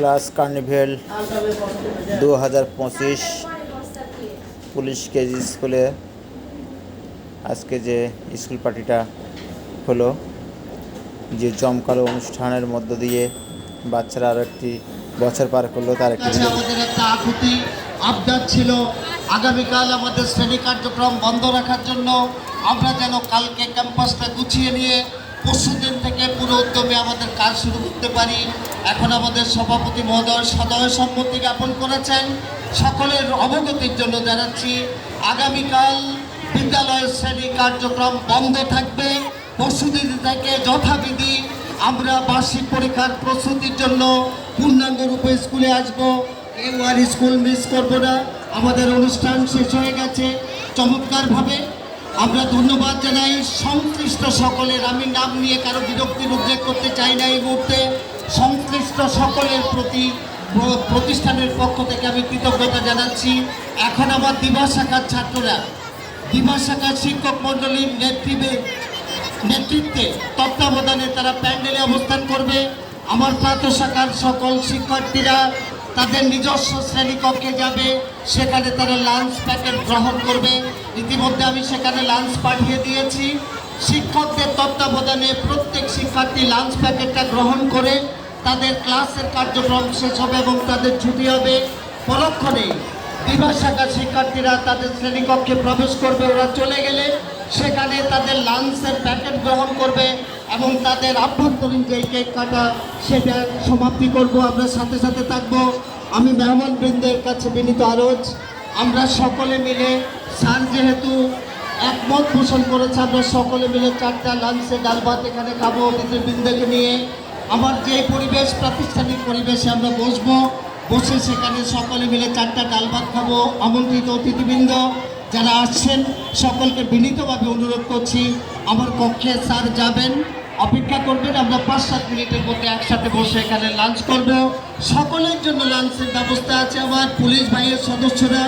Class carnival দু হাজার পঁচিশ পুলিশ কেজি স্কুলে আজকে যে স্কুল পার্টিটা হলো যে জমকালো অনুষ্ঠানের মধ্য দিয়ে বাচ্চারা আরও একটি বছর পার করল তার একটি কাছে আমাদের একটা আকুতি আবদার ছিল। আগামীকাল আমাদের শ্রেণি কার্যক্রম বন্ধ রাখার জন্য আমরা যেন কালকে ক্যাম্পাসটা গুছিয়ে নিয়ে পরশু দিন থেকে পুরো উদ্যমে আমাদের কাজ শুরু করতে পারি। এখন আমাদের সভাপতি মহোদয় সদয় সম্মতি জ্ঞাপন করেছেন। সকলের অবগতির জন্য জানাচ্ছি, আগামীকাল বিদ্যালয়ের শ্রেণি কার্যক্রম বন্ধ থাকবে। পরশুদিন থেকে যথাবিধি আমরা বার্ষিক পরীক্ষার প্রস্তুতির জন্য পূর্ণাঙ্গ রূপে স্কুলে আসব। কেউ আর স্কুল মিস করব না। আমাদের অনুষ্ঠান শেষ হয়ে গেছে। চমৎকারভাবে আমরা ধন্যবাদ জানাই সংশ্লিষ্ট সকলের। আমি নাম নিয়ে কারও বিরক্তির উদ্রেক করতে চাই না এই মুহূর্তে। সংশ্লিষ্ট সকলের প্রতি প্রতিষ্ঠানের পক্ষ থেকে আমি কৃতজ্ঞতা জানাচ্ছি। এখন আমার দিবা শাখার ছাত্ররা, দিবা শাখার শিক্ষক মণ্ডলীর নেতৃত্বে নেতৃত্বে তত্ত্বাবধানে তারা প্যান্ডেলে অবস্থান করবে। আমার প্রাত শাখার সকল শিক্ষার্থীরা তাদের নিজস্ব শ্রেণীকক্ষে যাবে, সেখানে তারা লাঞ্চ প্যাকেট গ্রহণ করবে। ইতিমধ্যে আমি সেখানে লাঞ্চ পাঠিয়ে দিয়েছি। শিক্ষকদের তত্ত্বাবধানে প্রত্যেক শিক্ষার্থী লাঞ্চ প্যাকেটটা গ্রহণ করে তাদের ক্লাসের কার্যক্রম শেষ হবে এবং তাদের ছুটি হবে। পরক্ষণে বিভাগ শাখার শিক্ষার্থীরা তাদের শ্রেণীকক্ষে প্রবেশ করবে। ওরা চলে গেলে সেখানে তাদের লাঞ্চের প্যাকেট গ্রহণ করবে। এবং তাদের আভ্যন্তরীণ যে কেক কাটা, সেটা সমাপ্তি করব। আমরা সাথে সাথে থাকব। আমি মেহমান বৃন্দের কাছে বিনীত আরজ। আমরা সকলে মিলে স্যার যেহেতু একমত পোষণ করেছে, আমরা সকলে মিলে চারটা লাঞ্চে ডাল ভাত এখানে খাব অতিথিবৃন্দকে নিয়ে। আমার যে পরিবেশ, প্রাতিষ্ঠানিক পরিবেশে আমরা বসবো। বসে সেখানে সকলে মিলে চারটা ডাল ভাত খাব। আমন্ত্রিত অতিথিবৃন্দ যারা আসছেন, সকলকে বিনীতভাবে অনুরোধ করছি, আমার কক্ষে স্যার যাবেন, অপেক্ষা করবেন, আমরা পাঁচ সাত মিনিটের মধ্যে একসাথে বসে এখানে লাঞ্চ করব। সকলের জন্য লাঞ্চের ব্যবস্থা আছে আমার পুলিশ ভাইয়ের সদস্যরা,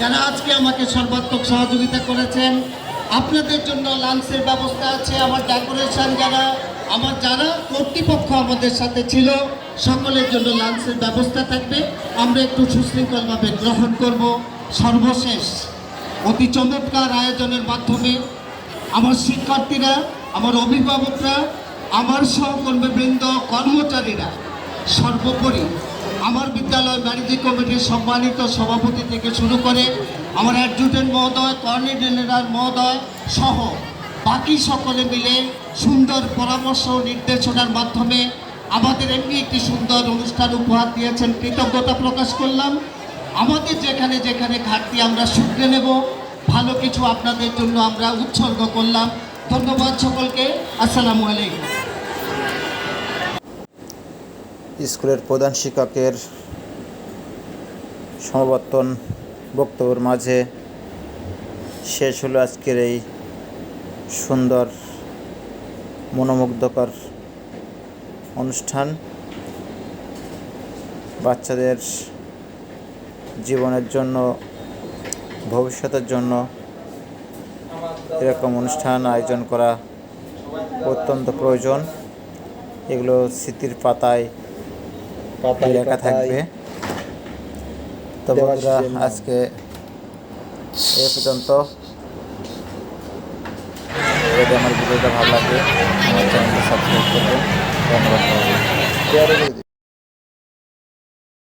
যারা আজকে আমাকে সর্বাত্মক সহযোগিতা করেছেন। আপনাদের জন্য লাঞ্চের ব্যবস্থা আছে আমার ডেকোরেশন যারা, আমার যারা কর্তৃপক্ষ আমাদের সাথে ছিল, সকলের জন্য লাঞ্চের ব্যবস্থা থাকবে। আমরা একটু সুশৃঙ্খলভাবে গ্রহণ করব। সর্বশেষ অতি চমৎকার আয়োজনের মাধ্যমে আমার শিক্ষার্থীরা, আমার অভিভাবকরা, আমার সহকর্মীবৃন্দ, কর্মচারীরা, সর্বোপরি আমার বিদ্যালয় বাণিজ্য কমিটির সম্মানিত সভাপতি থেকে শুরু করে আমার অ্যাডজুটেন্ট মহোদয় কর্নি জেনারেল মহোদয় সহ বাকি সকলে মিলে সুন্দর পরামর্শ নির্দেশনার মাধ্যমে আমাদের এমনি একটি সুন্দর অনুষ্ঠান উপহার দিয়েছেন। কৃতজ্ঞতা প্রকাশ করলাম। আমাদের যেখানে যেখানে ঘাটতি, আমরা শুধরে নেব। ভালো কিছু আপনাদের জন্য আমরা উৎসর্গ করলাম। ধন্যবাদ সকলকে। আসসালামু আলাইকুম। স্কুলের প্রধান শিক্ষকের সমাবর্তন বক্তব্যের মাঝে শেষ হলো আজকের এই সুন্দর, মনোমুগ্ধকর অনুষ্ঠান। বাচ্চাদের জীবনের জন্য ভবিষ্যতের জন্য এরকম অনুষ্ঠান আয়োজন করা অত্যন্ত প্রয়োজন। এগুলো স্মৃতির পাতায় পাতায় লেখা থাকবে। তো বন্ধুরা আজকে এ পর্যন্ত। যদি আমার ভিডিওটা ভালো লাগে আমার চ্যানেলটা সাবস্ক্রাইব করবেন। ধন্যবাদ